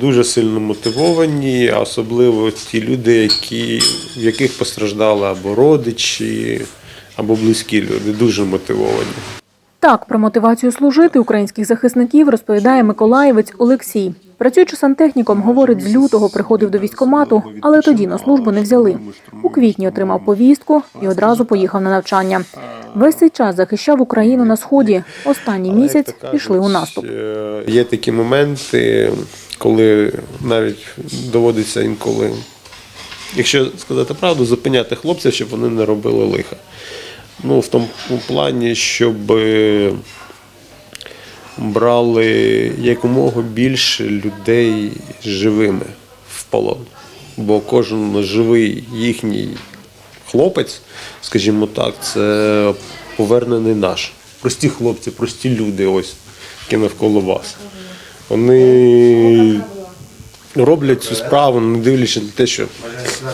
дуже сильно мотивовані, особливо ті люди, які, в яких постраждали або родичі, або близькі люди, дуже мотивовані. Так, про мотивацію служити українських захисників розповідає миколаївець Олексій. Працюючи сантехніком, говорить, з лютого приходив до військкомату, але тоді на службу не взяли. У квітні отримав повістку і одразу поїхав на навчання. Весь цей час захищав Україну на сході. Останній місяць пішли у наступ. е, Є такі моменти, коли навіть доводиться інколи, якщо сказати правду, зупиняти хлопців, щоб вони не робили лиха. Ну, в тому плані, щоб е, брали якомога більше людей живими в полон. Бо кожен живий їхній хлопець, скажімо так, це повернений наш. Прості хлопці, прості люди, ось, які навколо вас. Вони роблять цю справу, не дивлячись на те, що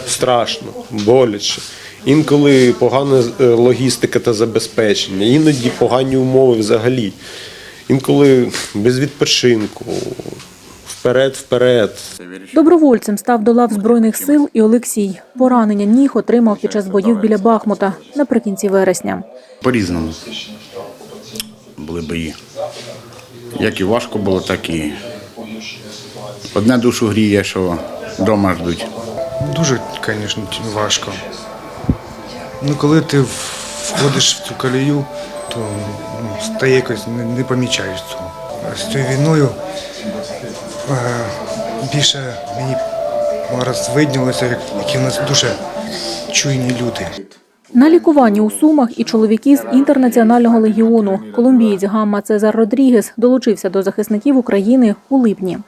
страшно, боляче. Інколи погана е, логістика та забезпечення, іноді погані умови взагалі. Інколи без відпочинку, вперед, вперед. Добровольцем став до лав збройних сил і Олексій. Поранення ніг отримав під час боїв біля Бахмута наприкінці вересня. По-різному були бої. Як і важко було, так і одне душу гріє, що вдома ждуть. Дуже, звісно, важко. Ну, коли ти входиш в цю колію, то ну, стає якось не, не помічаєш цього. А З цією війною більше мені зараз виднілося, як- які в нас дуже чуйні люди. На лікуванні у Сумах і чоловіки з інтернаціонального легіону. Колумбієць Гамма Цезар Родрігес долучився до захисників України у липні.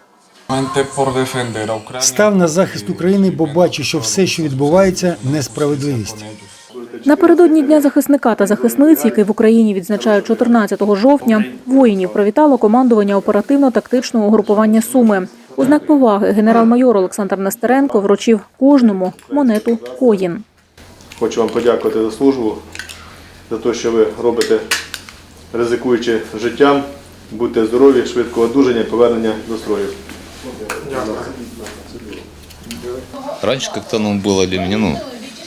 Став на захист України, бо бачу, що все, що відбувається, несправедливість. Напередодні Дня захисника та захисниць, який в Україні відзначають 14 жовтня, воїнів привітало командування оперативно-тактичного угрупування Суми. У знак поваги генерал-майор Олександр Нестеренко вручив кожному монету коїн. Хочу вам подякувати за службу, за те, що ви робите, ризикуючи життям. Будьте здорові, швидкого одужання і повернення до строю. Раньше как-то ну, было для меня, ну,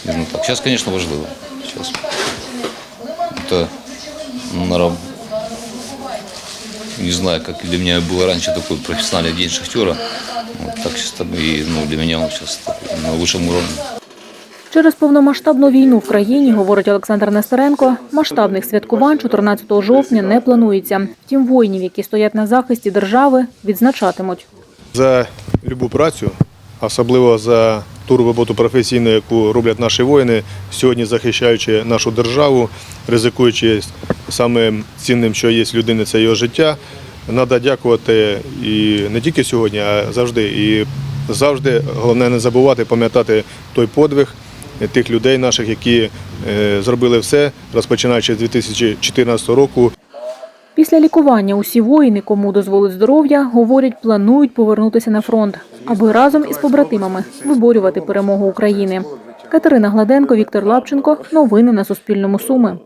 не знаю, так. Сейчас, конечно, важливо. Сейчас это на раб- Не знаю, как для меня было раньше такой профессиональный день шахтера. Вот так сейчас там и ну, для меня он сейчас такой, на высшем уровне. Через повномасштабну війну в країні, говорить Олександр Нестеренко, масштабних святкувань 14 жовтня не планується. Втім, воїнів, які стоять на захисті держави, відзначатимуть. за любу працю, особливо за ту роботу професійну, яку роблять наші воїни, сьогодні захищаючи нашу державу, ризикуючи самим цінним, що є людини, це його життя. Треба дякувати і не тільки сьогодні, а завжди. І завжди головне не забувати пам'ятати той подвиг тих людей наших, які е, зробили все, розпочинаючи з 2014 року. Після лікування усі воїни, кому дозволить здоров'я, говорять, планують повернутися на фронт, аби разом із побратимами виборювати перемогу України. Катерина Гладенко, Віктор Лапченко. Новини на Суспільному. Суми.